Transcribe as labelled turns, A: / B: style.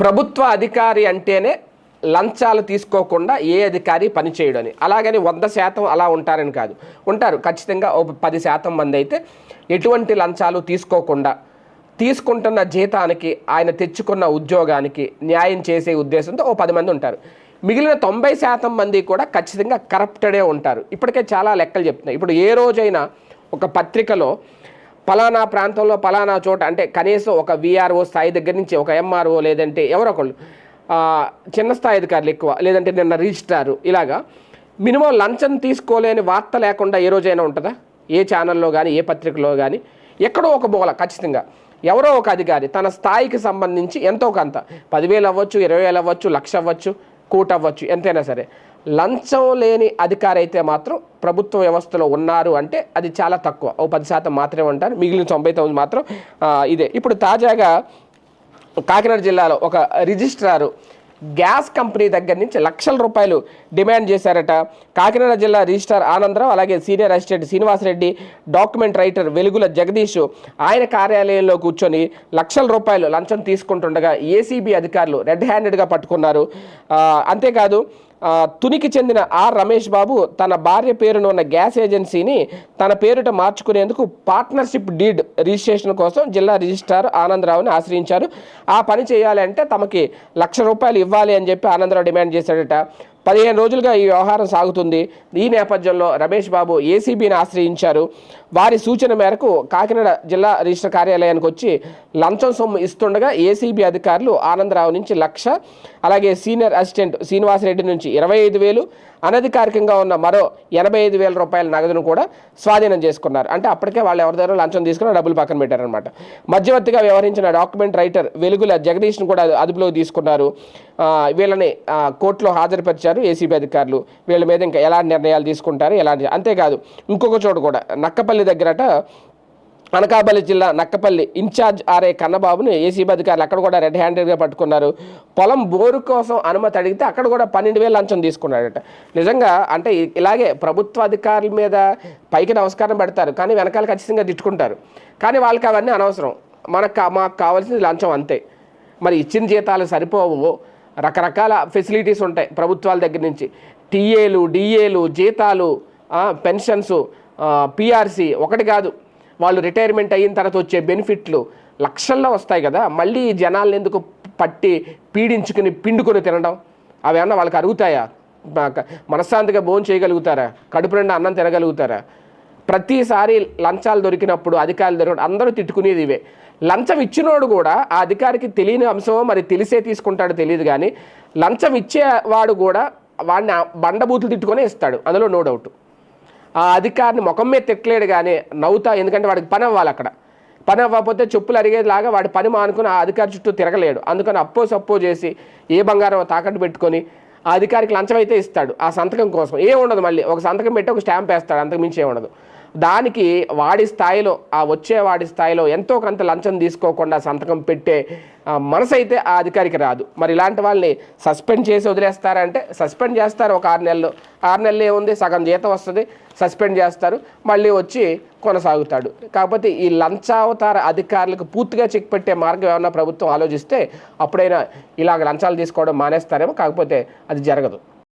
A: ప్రభుత్వ అధికారి అంటేనే లంచాలు తీసుకోకుండా ఏ అధికారి పనిచేయడని. అలాగని వంద శాతం అలా ఉంటారని కాదు. ఉంటారు. ఖచ్చితంగా ఒక పది శాతం మంది అయితే ఎటువంటి లంచాలు తీసుకోకుండా తీసుకుంటున్న జీతానికి ఆయన తెచ్చుకున్న ఉద్యోగానికి న్యాయం చేసే ఉద్దేశంతో ఓ పది మంది ఉంటారు. మిగిలిన తొంభై శాతం మంది కూడా ఖచ్చితంగా కరప్టెడే ఉంటారు. ఇప్పటికే చాలా లెక్కలు చెప్తున్నాయి. ఇప్పుడు ఏ రోజైనా ఒక పత్రికలో పలానా ప్రాంతంలో పలానా చోట అంటే కనీసం ఒక విఆర్ఓ స్థాయి దగ్గర నుంచి ఒక ఎంఆర్ఓ లేదంటే ఎవరో ఒకళ్ళు చిన్న స్థాయి అధికారులు ఎక్కువ లేదంటే నిన్న రిజిస్ట్రారు ఇలాగా మినిమం లంచం తీసుకోలేని వార్త లేకుండా ఏ రోజైనా ఉంటుందా? ఏ ఛానల్లో కానీ ఏ పత్రికలో కానీ ఎక్కడో ఒక బోల ఖచ్చితంగా. ఎవరో ఒక అధికారి తన స్థాయికి సంబంధించి ఎంతో కొంత పదివేలు అవ్వచ్చు ఇరవై వేలు అవ్వచ్చు లక్ష అవ్వచ్చు కోటి అవ్వచ్చు ఎంతైనా సరే. లంచం లేని అధికారి అయితే మాత్రం ప్రభుత్వ వ్యవస్థలో ఉన్నారు అంటే అది చాలా తక్కువ. ఓ పది శాతం మాత్రమే ఉంటారు. మిగిలిన తొంభై తొమ్మిది మాత్రం ఇదే. ఇప్పుడు తాజాగా కాకినాడ జిల్లాలో ఒక రిజిస్ట్రారు గ్యాస్ కంపెనీ దగ్గర నుంచి లక్షల రూపాయలు డిమాండ్ చేశారట. కాకినాడ జిల్లా రిజిస్ట్రార్ ఆనందరావు అలాగే senior assistant Srinivasareddy document writer Velugula Jagadish ఆయన కార్యాలయంలో కూర్చొని లక్షల రూపాయలు లంచం తీసుకుంటుండగా ఏసీబీ అధికారులు రెడ్ హ్యాండెడ్గా పట్టుకున్నారు. అంతేకాదు తునికి చెందిన ఆర్ రమేష్ బాబు తన భార్య పేరున ఉన్న గ్యాస్ ఏజెన్సీని తన పేరుట మార్చుకునేందుకు పార్ట్నర్షిప్ డీడ్ రిజిస్ట్రేషన్ కోసం జిల్లా రిజిస్ట్రార్ ఆనందరావుని ఆశ్రయించారు. ఆ పని చేయాలంటే తమకి లక్ష రూపాయలు ఇవ్వాలి అని చెప్పి ఆనందరావు డిమాండ్ చేశాడట. పదిహేను రోజులుగా ఈ వ్యవహారం సాగుతుంది. ఈ నేపథ్యంలో రమేష్ బాబు ఏసీబీని ఆశ్రయించారు. వారి సూచన మేరకు కాకినాడ జిల్లా రిజిస్టర్ కార్యాలయానికి వచ్చి లంచం సొమ్ము ఇస్తుండగా ఏసీబీ అధికారులు ఆనందరావు నుంచి లక్ష అలాగే సీనియర్ అసిస్టెంట్ శ్రీనివాసరెడ్డి నుంచి ఇరవై ఐదు వేలు అనధికారికంగా ఉన్న మరో ఎనభై ఐదు వేల రూపాయల నగదును కూడా స్వాధీనం చేసుకున్నారు. అంటే అప్పటికే వాళ్ళు ఎవరి దగ్గర లంచం తీసుకుని డబ్బులు పక్కన పెట్టారనమాట మధ్యవర్తిగా వ్యవహరించిన డాక్యుమెంట్ రైటర్ వెలుగుల జగదీష్ను కూడా అదుపులోకి తీసుకున్నారు. వీళ్ళని కోర్టులో హాజరుపరిచారు. ఏసీబీ అధికారులు వీళ్ళ మీద ఇంకా ఎలాంటి నిర్ణయాలు తీసుకుంటారు ఎలాంటి అంతేకాదు ఇంకొక చోట కూడా నక్కపల్లి దగ్గరట అనకాపల్లి జిల్లా నక్కపల్లి ఇన్ఛార్జ్ ఆర్ఏ కన్నబాబుని ఏసీబీ అధికారులు అక్కడ కూడా రెడ్ హ్యాండెడ్గా పట్టుకున్నారు. పొలం బోరు కోసం అనుమతి అడిగితే అక్కడ కూడా పన్నెండు వేలు లంచం తీసుకున్నాడట. నిజంగా అంటే ఇలాగే ప్రభుత్వ అధికారుల మీద పైకి నమస్కారం పెడతారు కానీ వెనకాల ఖచ్చితంగా తిట్టుకుంటారు. కానీ వాళ్ళకి అవన్నీ అనవసరం. మనకు మాకు కావాల్సింది లంచం అంతే. మరి ఇచ్చిన జీతాలు సరిపోవు. రకరకాల ఫెసిలిటీస్ ఉంటాయి ప్రభుత్వాల దగ్గర నుంచి. టీఏలు డిఏలు జీతాలు పెన్షన్స్ పిఆర్సి ఒకటి కాదు. వాళ్ళు రిటైర్మెంట్ అయిన తర్వాత వచ్చే బెనిఫిట్లు లక్షల్లో వస్తాయి కదా. మళ్ళీ ఈ ఎందుకు పట్టి పీడించుకుని పిండుకొని తినడం? అవి ఏమన్నా వాళ్ళకి అరుగుతాయా? మనశ్శాంతిగా భోజనం చేయగలుగుతారా? కడుపు నిండా అన్నం తినగలుగుతారా? ప్రతిసారి లంచాలు దొరికినప్పుడు అధికారులు దొరికినప్పుడు అందరూ తిట్టుకునేది ఇవే. లంచం ఇచ్చినోడు కూడా ఆ అధికారికి తెలియని అంశమో మరి తెలిసే తీసుకుంటాడు తెలియదు కానీ లంచం ఇచ్చేవాడు కూడా వాడిని బండబూతులు తిట్టుకొని ఇస్తాడు. అందులో నో డౌట్. ఆ అధికారిని ముఖం మీద తిట్టలేడు కానీ నవ్వుతా ఎందుకంటే వాడికి పని అవ్వాలి అక్కడ. పని అవ్వకపోతే చెప్పులు అరిగేలాగా వాడి పని మానుకుని ఆ అధికారి చుట్టూ తిరగలేడు. అందుకని అప్పో సప్పో చేసి ఏ బంగారం తాకట్టు పెట్టుకొని ఆ అధికారికి లంచం అయితే ఇస్తాడు ఆ సంతకం కోసం. ఏం ఉండదు మళ్ళీ. ఒక సంతకం పెట్టి ఒక స్టాంప్ వేస్తాడు. అంతకు మించి ఏం ఉండదు. దానికి వాడి స్థాయిలో ఆ వచ్చే వాడి స్థాయిలో ఎంతో కొంత లంచం తీసుకోకుండా సంతకం పెట్టే మనసు అయితే ఆ అధికారికి రాదు. మరి ఇలాంటి వాళ్ళని సస్పెండ్ చేసి వదిలేస్తారంటే సస్పెండ్ చేస్తారు ఒక ఆరు నెలలు. ఆరు నెలలు ఏముంది? సగం జీతం వస్తుంది సస్పెండ్ చేస్తారు మళ్ళీ వచ్చి కొనసాగుతాడు. కాకపోతే ఈ లంచావతార అధికారులకు పూర్తిగా చెక్ పెట్టే మార్గం ఏమన్నా ప్రభుత్వం ఆలోచిస్తే అప్పుడైనా ఇలాగ లంచాలు తీసుకోవడం మానేస్తారేమో కాకపోతే అది జరగదు.